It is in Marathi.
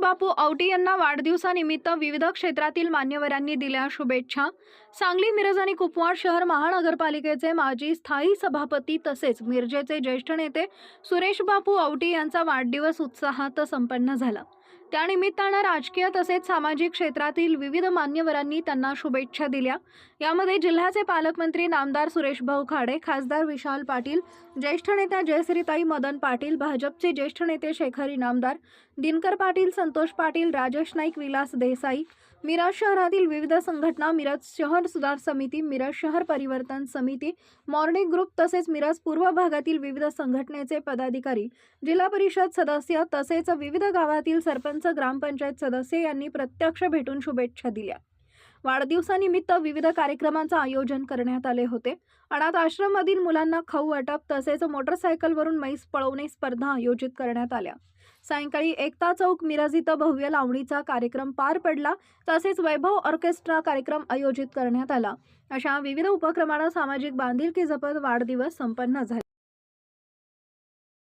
बापू औटी यांना वाढदिवसानिमित्त विविध क्षेत्रातील मान्यवरांनी दिल्या शुभेच्छा. सांगली मिरज आणि कुपवाड शहर महानगरपालिकेचे माजी स्थायी सभापती तसेच मिरजेचे ज्येष्ठ नेते सुरेश बापू औटी यांचा वाढदिवस उत्साहात संपन्न झाला. त्यानिमित्तानं राजकीय तसेच सामाजिक क्षेत्रातील विविध मान्यवरांनी त्यांना शुभेच्छा दिल्या. यामध्ये जिल्ह्याचे पालकमंत्री नामदार सुरेश भाऊ खाडे खासदार विशाल पाटील ज्येष्ठ नेत्या जयश्रीताई मदन पाटील भाजपचे ज्येष्ठ नेते शेखर इनामदार दिनकर पाटील संतोष पाटील राजेश नाईक विलास देसाई मिरज शहरातील विविध संघटना मिरज शहर सुधार समिती मिरज शहर परिवर्तन समिती मॉर्निंग ग्रुप तसेच मिरज पूर्व भागातील विविध संघटनेचे पदाधिकारी जिल्हा परिषद सदस्य तसेच विविध गावातील सरपंच ग्रामपंचायत सदस्य यांनी प्रत्यक्ष भेटून शुभेच्छा दिल्या. वाढदिवसानिमित्त विविध कार्यक्रमांचं आयोजन करण्यात आले होते. अनाथ आश्रममधील मुलांना खाऊ वाटप तसेच मोटरसायकलवरून म्हैस पळवणे स्पर्धा आयोजित करण्यात आल्या. सायंकाळी एकता चौक मिरज इथं भव्य लावणीचा कार्यक्रम पार पडला. तसेच वैभव ऑर्केस्ट्रा कार्यक्रम आयोजित करण्यात आला. अशा विविध उपक्रमानं सामाजिक बांधिलकी जपत वाढदिवस संपन्न झाला.